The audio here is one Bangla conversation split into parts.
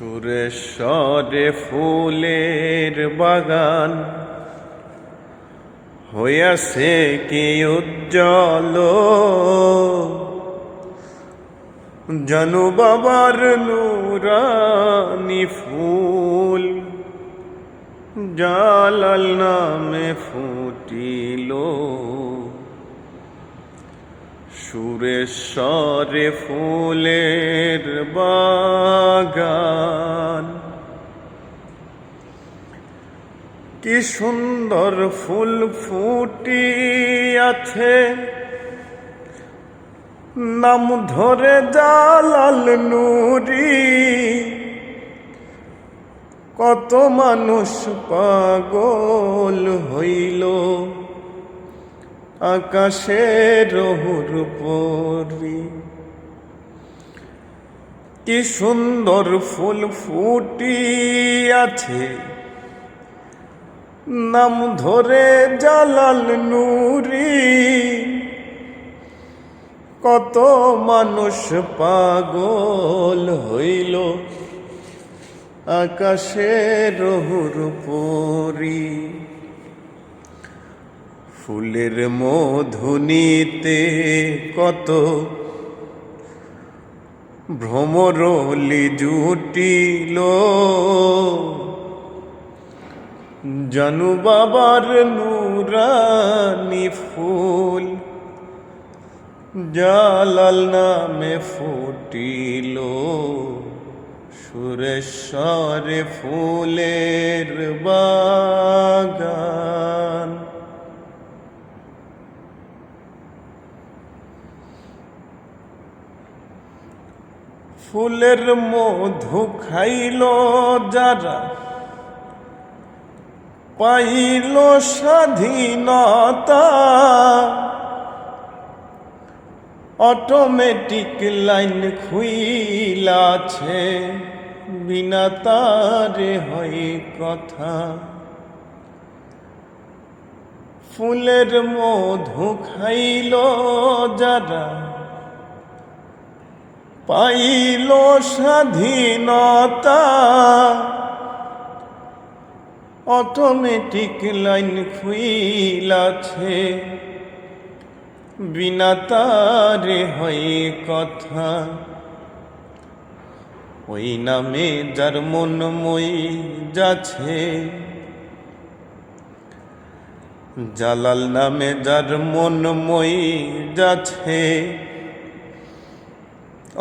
সুরেশ্বরে ফুলের বাগান, হইয়াছে কি উজ্জ্বল। জানু বাবার নুরানি ফুল, জালাল নামে ফুটিল। সুরেশ্বরে ফুলের বাগান কি সুন্দর ফুল ফুটিয়াছে। নাম ধরে জালাল নুরি। কত মানুষ পাগল হইল। আকাশের রহুর পরি কি সুন্দর ফুল ফুটিয়াছে। নাম ধরে জালাল নুরি। কত মানুষ পাগল হইল আকাশের রহুর পরি ফুলের মধুনিতে কত ভ্রমরলি জুটিল। জানু বাবার নুরানি ফুল জালাল নামে ফুটিল সুরেশ্বরে ফুলের বাগান। ফুলের মধু খাইল যারা পাইল স্বাধীনতা। অটোমেটিক লাইন খুইলাছে, বিনা তারে হয় কথা। ফুলের মধু খাইল যারা, পাইল স্বাধীনতা। অটোমেটিক লাইন খুইল আছে বিনা তারে হয় কথা। ওই নামে যার মন মই যাচ্ছে। জালাল নামে যার মন মই যাচ্ছে।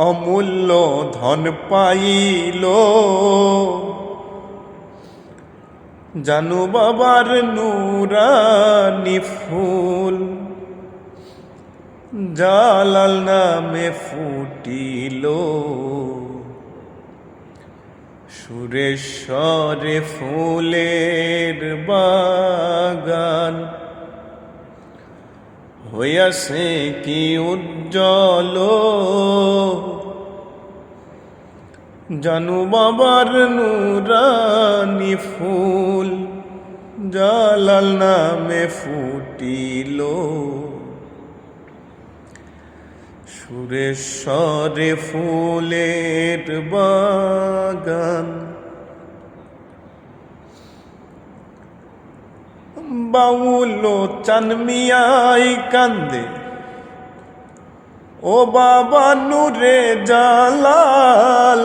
অমূল্য ধন পাইল। জানু বাবার নুরানি ফুল জালাল নামে ফুটিল। সুরেশ্বরে ফুলের বাগান হইয়াছে কি উজ্জ্বল? জানু বাবার নুরানি ফুল, জালাল নামে ফুটিল। সুরেশ্বরে ফুলের বাগান, বাউলো চানমিয়াই কান্দে। ও বাবা নুরে জালাল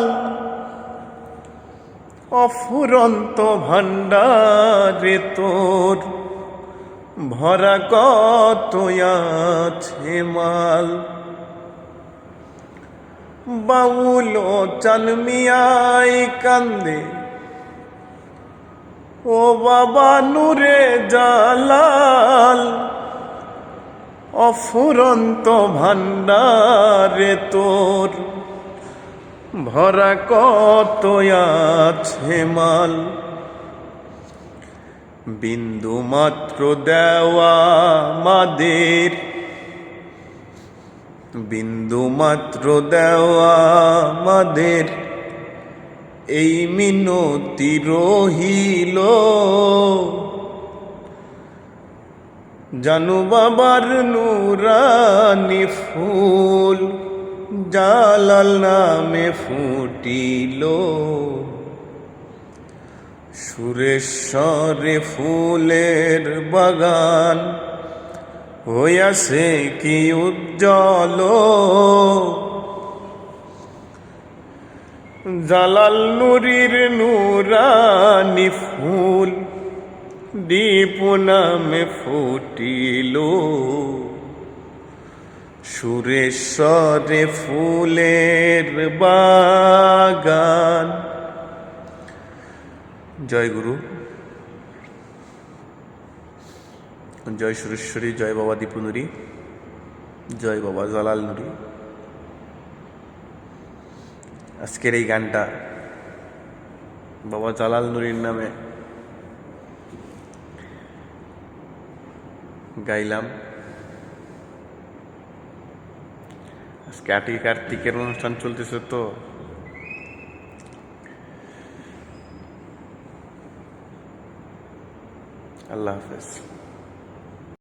অফুরন্ত ভান্ডারে তোর। ভরা কত আছে মাল? বাউলো চালমিয়াই কান্দে। ও বাবা নুরে জালাল, অফুরন্ত ভান্ডারে তোর। ভরা কত আছে মাল? বিন্দু মাত্র দেওয়া মাদের। বিন্দু মাত্র দেওয়া মাদের। এই মিনতি রহিল। জানু বাবার নুরানি ফুল। জালাল নামে ফুটিল। সুরেশ্বরে ফুলের বাগান হইয়াছে কি উজ্জ্বল। জালাল নুরির নুরানি ফুল দীপ নামে ফুটিল। সুরেশ্বরে ফুলের বাগান। জয় গুরু। জয় সুরেশ্বরী, জয় বাবা দীপু নুরি জয় বাবা জালাল নুরি আজকের এই গানটা বাবা জালাল নুরির নামে গাইলাম। আটি কার্তিকের অনুষ্ঠান চলতেছে তো। আল্লাহ হাফেজ।